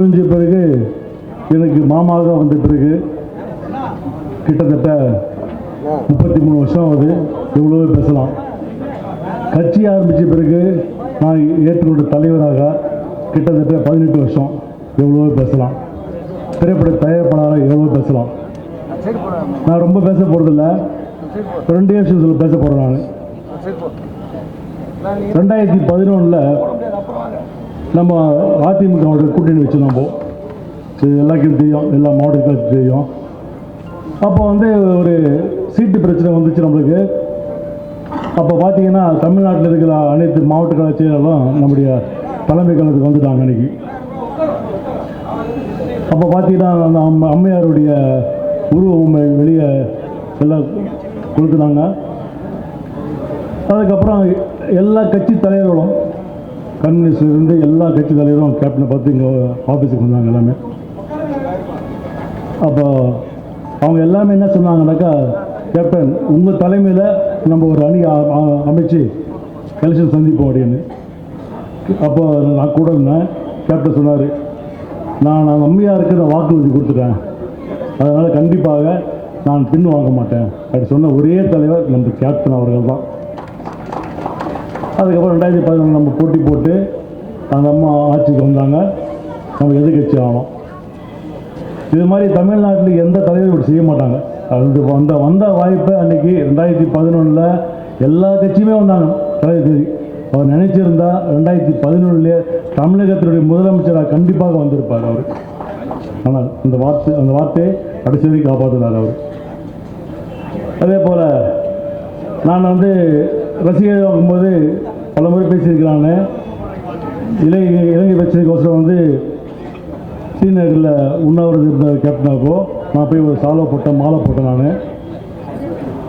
முடிஞ்ச பிறகு எனக்கு மாமாவாக வந்த பிறகு கிட்டத்தட்ட முப்பத்தி மூணு வருஷம் ஆகுது எவ்வளவோ பேசலாம். கட்சி ஆரம்பித்த பிறகு நான் ஏற்றுக்கொண்ட தலைவராக கிட்டத்தட்ட பதினெட்டு வருஷம் எவ்வளவோ பேசலாம். திரைப்பட தயாரிப்பாளராக எவ்வளவோ பேசலாம். நான் ரொம்ப பேச போகிறதில்ல ரெண்டே விஷயத்தில் பேச போகிறேன் நான். ரெண்டாயிரத்தி பதினொன்றில் நம்ம அதிமுகவோட கூட்டணி வச்சுருந்தோம் நம்ம இது எல்லாருக்கும் தெரியும் எல்லா மாவட்டத்துக்கும் தெரியும். அப்போ வந்து ஒரு சீட்டு பிரச்சனை வந்துச்சு நம்மளுக்கு. அப்போ பார்த்தீங்கன்னா தமிழ்நாட்டில் இருக்கிற அனைத்து மாவட்ட செயலாளரும் நம்முடைய தலைமை கழகத்துக்கு வந்துட்டாங்க அன்னைக்கு. அப்போ பார்த்தீங்கன்னா அந்த அம்மா அம்மையாருடைய உருவம் வெளியே எல்லாம் கொடுத்துனாங்க அதுக்கப்புறம் எல்லா கட்சி தலைவர்களும் கம்யூனிஸ்ட்ல இருந்து எல்லா கட்சி தலைவரும் கேப்டனை பார்த்து இங்கே ஆஃபீஸுக்கு வந்தாங்க எல்லாமே. அப்போ அவங்க எல்லாமே என்ன சொன்னாங்கன்னாக்கா கேப்டன் உங்கள் தலைமையில் நம்ம ஒரு அணி அமைச்சு எலெக்ஷன் சந்திப்போம் அப்படின்னு. அப்போ நான் கூட இருந்தேன். கேப்டன் சொன்னார் நான் நான் அம்மையாருக்கு நான் வாக்குறுதி கொடுத்துட்டேன். அதனால் கண்டிப்பாக நான் பின் வாங்க மாட்டேன். அப்படி சொன்ன ஒரே தலைவர் நம்ம கேப்டன் அவர்கள் தான். அதுக்கப்புறம் ரெண்டாயிரத்தி பதினொன்று நம்ம போட்டி போட்டு அந்த அம்மா ஆட்சிக்கு வந்தாங்க. நம்ம எதிர்கட்சி ஆனோம். இது மாதிரி தமிழ்நாட்டில் எந்த தலைவரும் இப்படி செய்ய மாட்டாங்க. அது வந்த வந்த வாய்ப்பை அன்றைக்கி ரெண்டாயிரத்தி பதினொன்றில் எல்லா கட்சியுமே வந்தாங்க தலைவர் அவர் நினைச்சிருந்தா ரெண்டாயிரத்தி பதினொன்றுலேயே தமிழகத்தினுடைய முதலமைச்சராக கண்டிப்பாக வந்திருப்பார் அவர். ஆனால் அந்த வார்த்தை அந்த வார்த்தையை கடைசி வரைக்கும் காப்பாற்றினார் அவர். அதே போல் நான் வந்து ரசிகர் ஆகும்போது பல முறை பேசியிருக்கிறாங்க. இலை இலங்கை பிரச்சனைக்கோசரம் வந்து ஸ்ரீநகரில் உண்ணாவிரதம் இருந்த கேப்டனாக்கோ நான் போய் ஒரு சாலை போட்டேன் மாலை போட்டேன் நான்.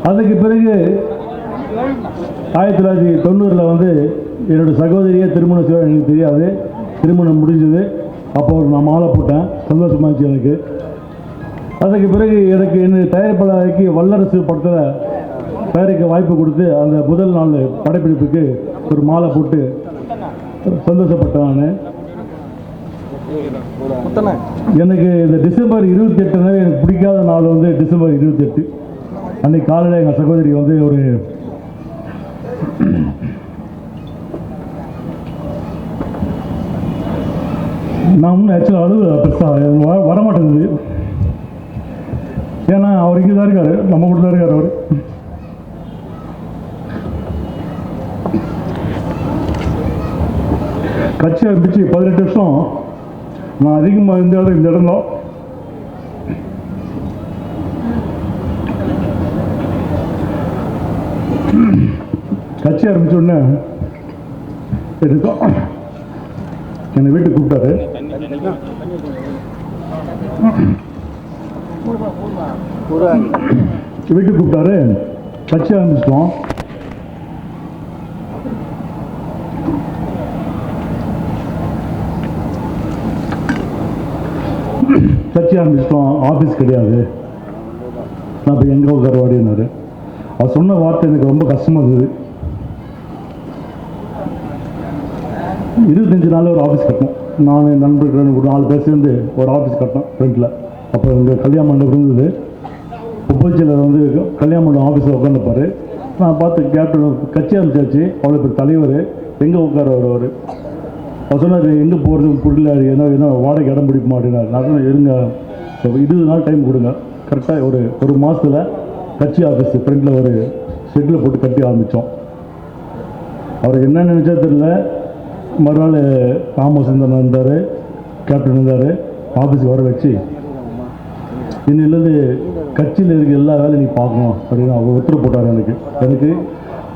அதுக்கு பிறகு ஆயிரத்தி தொள்ளாயிரத்தி தொண்ணூறில் வந்து என்னோடய சகோதரியை திருமணம் செய்ய எனக்கு தெரியாது. திருமணம் முடிஞ்சது. அப்போ நான் மாலை போட்டேன். சந்தோஷமா இருந்துச்சு எனக்கு. அதுக்கு பிறகு எனக்கு என்ன தயாரிப்பாளருக்கு வல்லரசு படத்தில் தயாரிக்க வாய்ப்பு கொடுத்து அந்த முதல் நாள் படப்பிடிப்புக்கு ஒரு மாலை போட்டு சந்தோஷப்பட்டேன். நான் எனக்கு இந்த டிசம்பர் இருபத்தி எட்டுனாவே எனக்கு பிடிக்காத நாள் வந்து டிசம்பர் இருபத்தி எட்டு அன்னைக்கு காலையில் எங்கள் சகோதரி வந்து ஒரு நான் இன்னும் ஆக்சுவலாக அழுவு பெருசாக வர வரமாட்டேங்குது. ஏன்னா அவர் இங்கே தான் இருக்காரு நம்ம கூட தான் இருக்கார் அவர். கட்சி ஆரம்பித்து பதினெட்டு வருஷம் நான் அதிகமாக இருந்த இடம் இந்த இடம் தான் கட்சி ஆரம்பிச்ச உடனே எடுத்தோம். என்னை வீட்டுக்கு கூப்பிட்டாரு. வீட்டுக்கு கூப்பிட்டாரு. கட்சி ஆரம்பிச்சிட்டோம் கட்சி ஆரம்பிச்சிட்டோம் ஆஃபீஸ் கிடையாது. நான் இப்போ எங்கே உட்காரவாடினாரு அவர் சொன்ன வார்த்தை எனக்கு ரொம்ப கஷ்டமாக இருந்தது. இருபத்தஞ்சு நாளில் ஒரு ஆஃபீஸ் கட்டணும். நான் என் நண்பர்கள் ஒரு நாலு பேர் சேர்ந்து ஒரு ஆஃபீஸ் கட்டினோம் ஃப்ரெண்டில் அப்போ எங்கள் கல்யாண மண்டபம் இருந்தது. உப்பச்சியில் வந்து கல்யாண மண்டபம் ஆஃபீஸில் உட்காந்துப்பார் நான் பார்த்து கேப்டன் கட்சி ஆரம்பிச்சாச்சு. அவ்வளோ பேர் தலைவர் எங்கே உட்கார வருவார் அவர் சொன்னார் எங்கே போகிறது புரியல ஏன்னா என்ன வாடகை இடம் பிடிக்க அப்படின்னாரு நான் சொன்னேன் இருங்க ஸோ இருபது நாள் டைம் கொடுங்க. கரெக்டாக ஒரு ஒரு மாதத்தில் கட்சி ஆஃபீஸ் ஃப்ரெண்டில் ஒரு ஷெட்டில் போட்டு கட்டி ஆரம்பித்தோம் அவருக்கு என்ன நினச்சா தெரியல? மறுநாள் தாமஸ் இருந்தார் கேப்டன் இருந்தார் ஆஃபீஸுக்கு வர வச்சு இன்னிலேருந்து கட்சியில் இருக்க எல்லா வேலையும் நீ பார்க்கணும் அப்படின்னு அவர் உத்தரவு போட்டார் எனக்கு. எனக்கு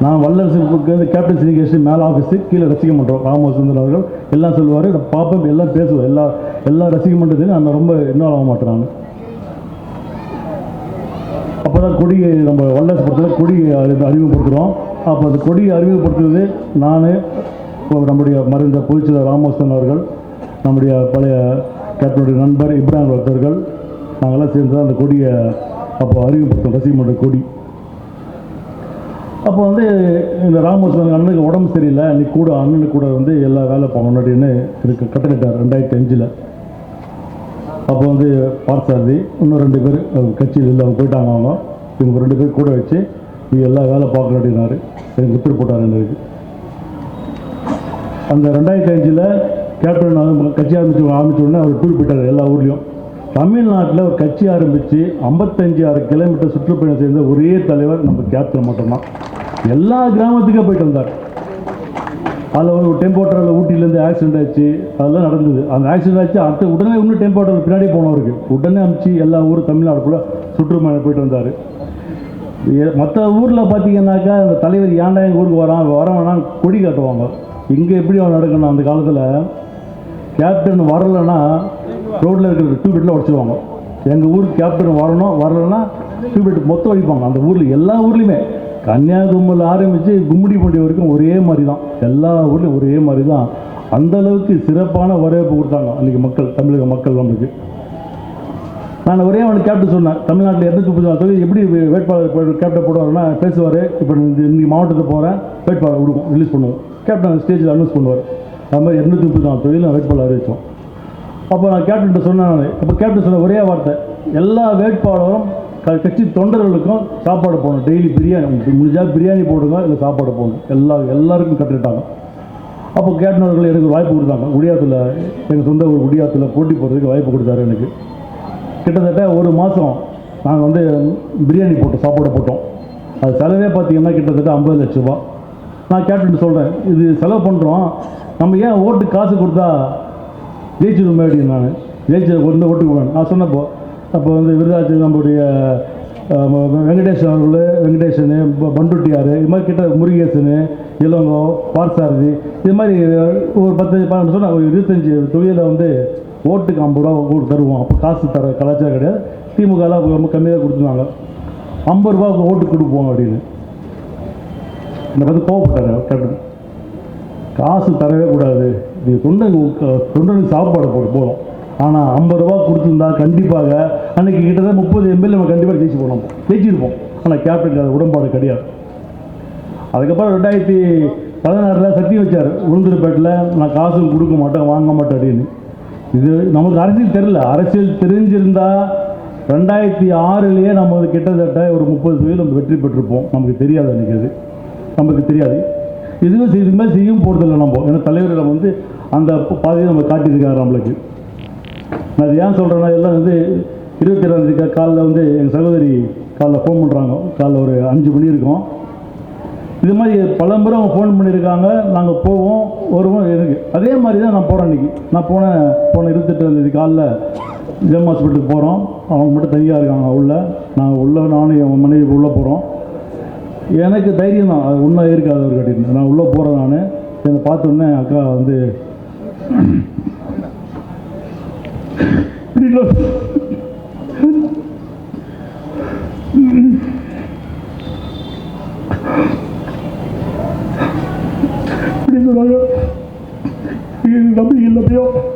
நான் வல்லரசுக்கு வந்து கேப்டன் சினிகேஷன் மேலே ஆஃபீஸு கீழே ரசிக்க மாட்டோம். ராமசுந்தரன் அவர்கள் எல்லாம் சொல்லுவார் நான் பார்ப்பேன் எல்லாம் பேசுவேன் எல்லா எல்லா ரசிக்க மாட்டேது நான் ரொம்ப இன்வால்வ் ஆக மாட்டேன் நான் அப்போ தான் கொடி நம்ம வல்லரசு படத்தில் கொடி அறிமுகப்படுத்துகிறோம் அப்போ அந்த கொடியை அறிமுகப்படுத்துவது நான் இப்போ நம்முடைய மறைந்த பொதுச்செயலர் ராமோசன் அவர்கள் நம்முடைய பழைய கேப்டனுடைய நண்பர் இப்ராஹிம் பக்தர்கள் நாங்கள்லாம் சேர்ந்து தான் அந்த கொடியை அப்போ அறிமுகப்படுத்தோம் ரசிகமன்ற கொடி. அப்போ வந்து இந்த ராமோசன் அண்ணனுக்கு உடம்பு சரியில்லை அன்னைக்கு கூட அண்ணனுக்கு கூட வந்து எல்லா வேலை பார்க்கணும் அப்படின்னு இருக்கு கட்டளிட்டார் ரெண்டாயிரத்தி அஞ்சில். அப்போ வந்து பார்த்தாதி இன்னும் ரெண்டு பேர் கட்சியில் இல்லை அவங்க போயிட்டாங்க அவங்க. இவங்க ரெண்டு பேர் கூட வச்சு நீ எல்லா வேலை பார்க்கணும் அப்படின்னாரு எனக்கு உத்தரவு போட்டார் எனக்கு அந்த ரெண்டாயிரத்தி அஞ்சில் கேப்டன் கட்சி ஆரம்பிச்சு ஆரம்பிச்ச உடனே அவர் குறிப்பிட்டார் எல்லா ஊர்லேயும். தமிழ்நாட்டில் ஒரு கட்சி ஆரம்பித்து ஐம்பத்தஞ்சு ஆறு கிலோமீட்டர் சுற்றுப்பயணம் செய்த ஒரே தலைவர் நம்ம கேப்டன் மட்டும்தான். எல்லா கிராமத்துக்கும் போயிட்டு வந்தார். அதில் ஒரு டெம்போ ட்ராவலில் ஊட்டியிலேருந்து ஆக்சிடென்ட் ஆச்சு. அதெல்லாம் நடந்தது. அந்த ஆக்சிடென்ட் ஆச்சு. அடுத்த உடனே இன்னும் டெம்போ ட்ராவல் பின்னாடி போனவருக்கு. உடனே அமிச்சு எல்லா ஊரும் தமிழ்நாடுக்குள்ளே சுற்றுப்பயணம் போயிட்டு வந்தார். மற்ற ஊரில் பார்த்தீங்கன்னாக்கா அந்த தலைவர் ஏன்டா எங்கள் ஊருக்கு வரான்? வர வேணாம் கொடி காட்டுவாங்க. இங்கே எப்படி அவன் நடக்கணும்? அந்த காலத்தில் கேப்டன் வரலைன்னா ரோட்டில் இருக்கிற டியூபெட்டில் உடச்சிடுவாங்க எங்கள் ஊருக்கு கேப்டன் வரணும் வரலைன்னா டியூபெட் மொத்தம் அடிப்பாங்க. அந்த ஊரில் எல்லா ஊர்லேயுமே. கன்னியாகுமரியில் ஆரம்பித்து கும்மிடிப்பட்டி வரைக்கும் ஒரே மாதிரி தான் எல்லா ஊர்லேயும் ஒரே மாதிரி தான் அந்தளவுக்கு சிறப்பான வரவேற்பு கொடுத்தாங்க அன்றைக்கி மக்கள் தமிழக மக்கள் நம்மளுக்கு நான் ஒரே அவனுக்கு கேப்டன் சொன்னேன் தமிழ்நாட்டில் எட்டு முப்பத்தி சொல்லி எப்படி வேட்பாளர் கேப்டன் போடுவார்னா பேசுவார். இப்போ இன்னைக்கு மாவட்டத்துக்கு போகிறேன் வேட்பாளர் கொடுக்கும் ரிலீஸ் பண்ணுவோம். கேப்டன் ஸ்டேஜில் அனௌன்ஸ் பண்ணுவார். அது மாதிரி எண்ணூற்றி முப்பத்தி நாலு தொகுதியில் நான் வேட்பாளர் அறிவிச்சோம். அப்போ நான் கேப்டன்கிட்ட சொன்னேன் இப்போ கேப்டன் சொன்ன ஒரே வார்த்தை எல்லா வேட்பாளரும் கட்சி தொண்டர்களுக்கும் சாப்பாடு போடணும். டெய்லி பிரியாணி முடிஞ்சால் பிரியாணி போடுங்க இல்லை சாப்பாடு போடணும் எல்லா எல்லாருக்கும் கற்றுக்கிட்டாங்க அப்போ கேப்டன் எனக்கு ஒரு வாய்ப்பு கொடுத்தாங்க. குடியாத்தில் எங்கள் சொந்த ஊர் குடியாத்தில் போட்டி போடுறதுக்கு வாய்ப்பு கொடுத்தாரு எனக்கு. கிட்டத்தட்ட ஒரு மாதம் நாங்கள் வந்து பிரியாணி போட்டோம் சாப்பாடு போட்டோம். அது செலவே பார்த்தீங்கன்னா கிட்டத்தட்ட ஐம்பது லட்ச ரூபா. நான் கேப்டன் சொல்கிறேன் இது செலவு பண்ணுறோம் நம்ம ஏன் ஓட்டு காசு கொடுத்தா ஜெயிச்சிருமே அப்படின்னு நான். ஜெயிச்சு ஒன்று ஓட்டு போவேன். நான் சொன்னப்போ அப்போ வந்து விருதாச்சி நம்முடைய அஹ், வெங்கடேஷன் அவர்கள் வெங்கடேஷனு பண்டுட்டியார் இது மாதிரி கிட்ட முருகேசனு இளங்கோ பார்சாரதி இது மாதிரி ஒரு பத்து பன்னெண்டு சொன்னால் ஒரு இருபத்தஞ்சி தொழிலில் வந்து ஓட்டுக்கு ஐம்பது ரூபா ஓட்டு தருவோம். அப்போ காசு தர கலாச்சாரம் கிடையாது. திமுகலாம் ரொம்ப கம்மியாக கொடுத்துருவாங்க ஐம்பது ரூபா ஓட்டு கொடுப்போம் அப்படின்னு. இந்த வந்து கோவப்பட்டாங்க கேப்டன் காசு தரவே கூடாது. இது தொண்டனுக்கு தொண்டனுக்கு சாப்பாடு போட போகிறோம் ஆனால் ஐம்பது ரூபா கொடுத்துருந்தா கண்டிப்பாக அன்னைக்கு கிட்டத்தட்ட முப்பது எம்எல்ஏ நம்ம கண்டிப்பாக ஜெயிச்சு போனோம் ஜெயிச்சிருப்போம். ஆனால் கேப்டனுக்கு அது உடன்பாடு கிடையாது. அதுக்கப்புறம் ரெண்டாயிரத்தி பதினாறில் சத்தியம் வச்சார். உளுந்தூர்பேட்டில் நான் காசும் கொடுக்க மாட்டேன் வாங்க மாட்டேன் அப்படின்னு. இது நமக்கு அரசியல் தெரியல. அரசியல் தெரிஞ்சிருந்தால் ரெண்டாயிரத்தி ஆறுலேயே நம்ம கிட்டத்தட்ட ஒரு முப்பது தொழில் நம்ம வெற்றி பெற்றிருப்போம். நமக்கு தெரியாது அன்றைக்கி அது. நமக்கு தெரியாது. இதுவும் இதுமாதிரி இது மாதிரி செய்யவும் போகிறதில்ல நம்ம. ஏன்னா தலைவர்கள் வந்து அந்த பாதையை நம்ம காட்டியிருக்காரு நம்மளுக்கு. நான் அது ஏன் சொல்கிறேன்னா எல்லாம் வந்து இருபத்தி ரெண்டாந்தேதி காலைல வந்து எங்கள் சகோதரி காலைல ஃபோன் பண்ணுறாங்க காலைல ஒரு அஞ்சு மணி இருக்கும். இது மாதிரி பல முறை அவங்க ஃபோன் பண்ணியிருக்காங்க. நாங்கள் போவோம் வருவோம் இருக்கு அதே மாதிரி தான் நான் போகிறேன் இன்றைக்கி நான் போன போன இருபத்தெட்டாந்தேதி காலைல ஜெம் ஹாஸ்பிட்டலுக்கு போகிறோம் அவங்க மட்டும் தனியாக இருக்காங்க உள்ள. நாங்கள் உள்ளே நானும் என் மனைவி உள்ளே போகிறோம் எனக்கு தைரியம் தான். அது உண்மை இருக்காது அவர் கட்டிட்டு நான் உள்ளே போகிறேன் நான். என்னை பார்த்தோன்னே அக்கா வந்து இப்படி இல்லை. இப்படி சொன்னாங்க இது நம்பிக்கை இல்லையோ அப்புறம்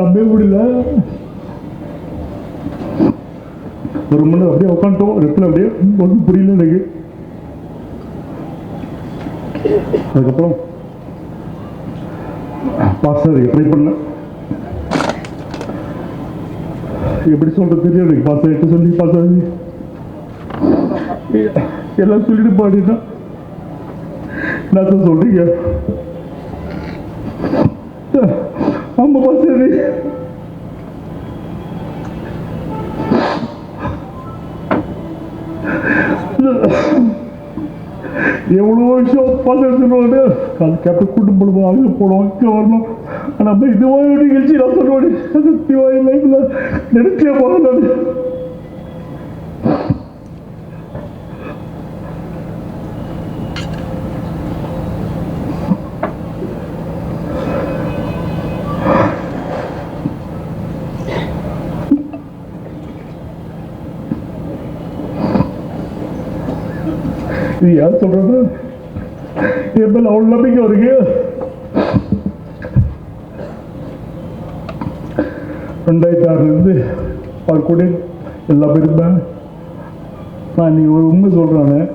நம்பவே முடியல. ஒரு மணி அப்படியே உட்காந்துட்டோம். ரெட்டில் அப்படியே ஒன்றும் புரியல எனக்கு. அதுக்கப்புறம் பாஸ்டர் ட்ரை பண்ண. எப்படி சொல்றது தெரியும் எனக்கு. பாஸ்டர் எட்டு சொல்லி பாஸ்டர் எல்லாம் சொல்லிட்டு பாடினா நான் தான் ரொம்ப ஆமா எவ்வளோ விஷயம் பார்த்து அது கேட்ட கூட்டம் போடுவோம் அங்கே போனோம் இங்கே வரணும். ஆனால் நம்ம இது நிகழ்ச்சி நான் சொல்லுவேன் சத்தியமாக லைஃப்பில் நினைச்சே போகிறேன் இது யார் சொல்றது என் மேல அவ்வளவு நம்பிக்கை இருக்கு ரெண்டாயிரத்தி ஆறுலேருந்து அவர் கூட எல்லாம் இருப்பேன் நான் இன்னைக்கு ஒரு உண்மை சொல்கிறேன்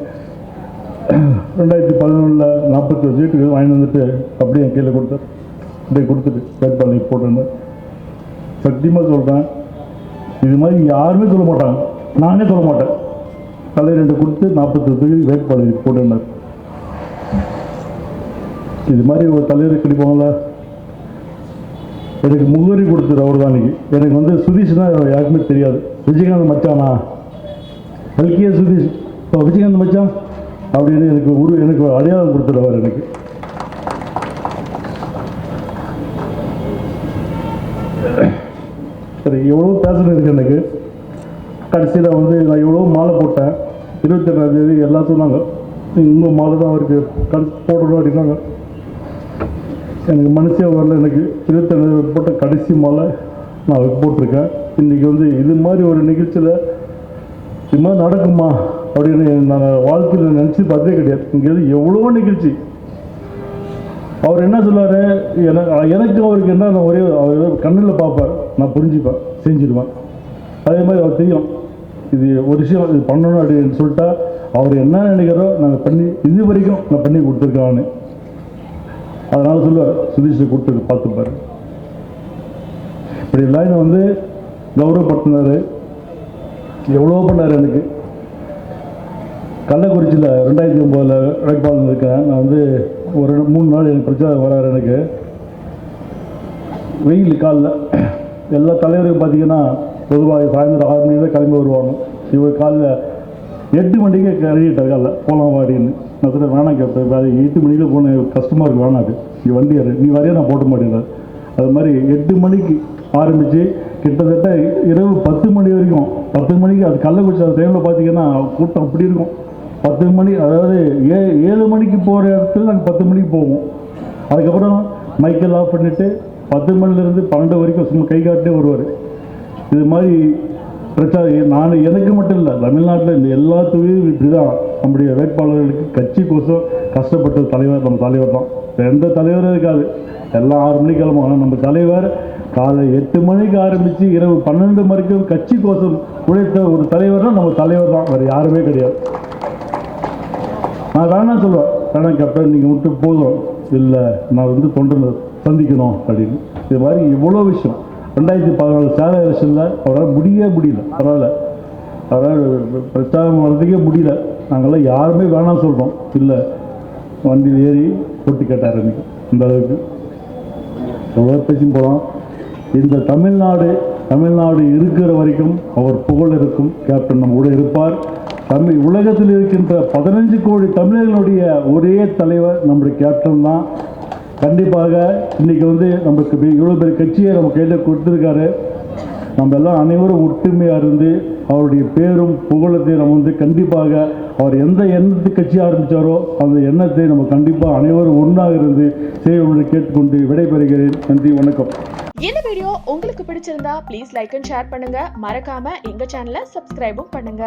ரெண்டாயிரத்தி பதினொன்றில் நாற்பத்தஞ்சு வீட்டுக்கு வாங்கி வந்துட்டு அப்படியே என் கையில் கொடுத்தேன் அப்படியே கொடுத்துட்டு வேட்பாளர் போட்டுருந்தேன் சத்தியமாக சொல்கிறேன் இது மாதிரி யாருமே சொல்ல மாட்டாங்க நானே சொல்ல மாட்டேன் தலை ரெண்டு கொடுத்து நாற்பத்தெட்டு வேட்பாளர் போட்டுருந்தார். இது மாதிரி ஒரு தலைவர் கிடைப்பாங்களா எனக்கு முகவரி கொடுத்தது அவர் தான் எனக்கு வந்து சுதீஷ்னா யாருக்குமே தெரியாது. விஜயகாந்த் மச்சானா? எல்கே சுதீஷ். இப்போ விஜயகாந்த் மச்சான்? அப்படின்னு எனக்கு ஒரு எனக்கு ஒரு அடையாளம் கொடுத்துருவார் எனக்கு. சரி எவ்வளோ பேசணும் இருக்கு எனக்கு. கடைசியில் வந்து நான் எவ்வளோ மாலை போட்டேன். இருபத்தெட்டாம் தேதி எல்லாம் சொன்னாங்க. இன்னும் மாலை தான் அவருக்கு கடைசி போடணும் அப்படின்னாங்க. எனக்கு மனசே வரல. எனக்கு இருபத்தெட்டாம் போட்ட கடைசி மாலை நான் அவருக்கு போட்டிருக்கேன். இன்றைக்கி வந்து இது மாதிரி ஒரு நிகழ்ச்சியில் இது மாதிரி நடக்குமா அப்படின்னு நான் வாழ்க்கையில் நினச்சி பார்த்தே கிடையாது. இங்கே எவ்வளோ நிகழ்ச்சி. அவர் என்ன சொல்லுவார் எனக்கு எனக்கு அவருக்கு என்ன ஒரே அவர் கண்ணில் பார்ப்பார். நான் புரிஞ்சுப்பேன் செஞ்சிடுவேன் அதே மாதிரி அவர் தெரியும். இது ஒரு விஷயம் இது பண்ணணும் அப்படின்னு சொல்லிட்டா அவர் என்ன நினைக்கிறோ நாங்கள் பண்ணி இது வரைக்கும் நான் பண்ணி கொடுத்துருக்கான்னு அதனால சொல்லுவார் சுதீஷை கொடுத்து பார்த்துப்பாரு இப்படி எல்லாம் வந்து கௌரவப்படுத்தினார். எவ்வளோ பண்ணார் எனக்கு. கள்ளக்குறிச்சியில் ரெண்டாயிரத்தி ஒம்போதில் வேட்பாளர் இருக்கேன் நான் வந்து ஒரு ரெண்டு- மூணு நாள் எனக்கு பிரச்சாரம் வராரு எனக்கு. வெயில் காலில். எல்லா தலைவரும் பார்த்தீங்கன்னா பொதுவாக சாயந்தரம் ஆறு மணி தான் கிளம்பி வருவாங்க. இவர் காலைல எட்டு மணிக்கு கழுவிட்டார் காலைல. போகலாம் வாடின்னு. நான் சொல்ல வேணாம் கேட்பேன் வேறு எட்டு மணிக்கு போன கஷ்டமாக இருக்கு வேணாம் நீ வண்டி யார் நீ வரையா நான் போட்ட மாட்டேங்கிறார் அது மாதிரி எட்டு மணிக்கு ஆரம்பித்து கிட்டத்தட்ட இரவு பத்து மணி வரைக்கும். பத்து மணிக்கு அது கள்ளக்குறிச்சி அந்த டைமில் பார்த்தீங்கன்னா கூட்டம் அப்படி இருக்கும். பத்து மணி அதாவது ஏ ஏழு மணிக்கு போகிற இடத்துல நாங்கள் பத்து மணிக்கு போவோம். அதுக்கப்புறம் மைக்கெல்லாம் ஆஃப் பண்ணிவிட்டு பத்து மணிலேருந்து பன்னெண்டு வரைக்கும் சும்மா கை காட்டிட்டே வருவார். இது மாதிரி பிரச்சாரம் நான் எனக்கு மட்டும் இல்லை தமிழ்நாட்டில் இந்த எல்லா தொழிலும் இப்படி தான் நம்முடைய வேட்பாளர்களுக்கு கட்சிக்கோசம் கஷ்டப்பட்ட தலைவர் நம்ம தலைவர் தான். எந்த தலைவரும் இருக்காது. எல்லாம் ஆறு மணிக்கு கிளம்பும் ஆனால் நம்ம தலைவர் காலை எட்டு மணிக்கு ஆரம்பித்து இரவு பன்னெண்டு மணிக்கும் கட்சிக்கோசம் உழைத்த ஒரு தலைவர்னா நம்ம தலைவர் தான். வேறு யாருமே கிடையாது. நான் வேணாம் சொல்லுவேன். வேணாம் கேப்டன் நீங்கள் விட்டு போதும். இல்லை நான் வந்து தொண்டனை சந்திக்கணும் அப்படின்னு. இது மாதிரி இவ்வளோ விஷயம். ரெண்டாயிரத்தி பதினாலு சேலை எலெக்ஷனில் அவரால் முடியவே முடியல. பரவாயில்ல. அவரால் பிரச்சாரம் வர்றதுக்கே முடியல. நாங்கள்லாம் யாருமே வேணாம் சொல்கிறோம் இல்லை. வண்டியில் ஏறி போட்டி கேட்டார் அன்னைக்கு. அந்த அளவுக்கு. எவ்வளோ பேச்சும் போகலாம். இந்த தமிழ்நாடு தமிழ்நாடு இருக்கிற வரைக்கும் அவர் புகழ் இருக்கும். கேப்டன் நம்ம கூட இருப்பார். தமிழ் உலகத்தில் இருக்கின்ற பதினஞ்சு கோடி தமிழர்களுடைய ஒரே தலைவர் நம்முடைய கேப்டன் தான். கண்டிப்பாக இன்னைக்கு வந்து நமக்கு இவ்வளோ பெரிய கட்சியை நம்ம கையில் கொடுத்துருக்காரு. நம்ம எல்லாம் அனைவரும் ஒற்றுமையாக இருந்து அவருடைய பேரும் புகழத்தையும் நம்ம வந்து கண்டிப்பாக அவர் எந்த எண்ணத்து கட்சி ஆரம்பித்தாரோ அந்த எண்ணத்தை நம்ம கண்டிப்பாக அனைவரும் ஒன்றாக இருந்து செய்ய கேட்டுக்கொண்டு விடைபெறுகிறேன். நன்றி வணக்கம். இந்த வீடியோ உங்களுக்கு பிடிச்சிருந்தா ப்ளீஸ் லைக் அண்ட் ஷேர் பண்ணுங்க. மறக்காம எங்க சேனலை சப்ஸ்கிரைபும் பண்ணுங்க.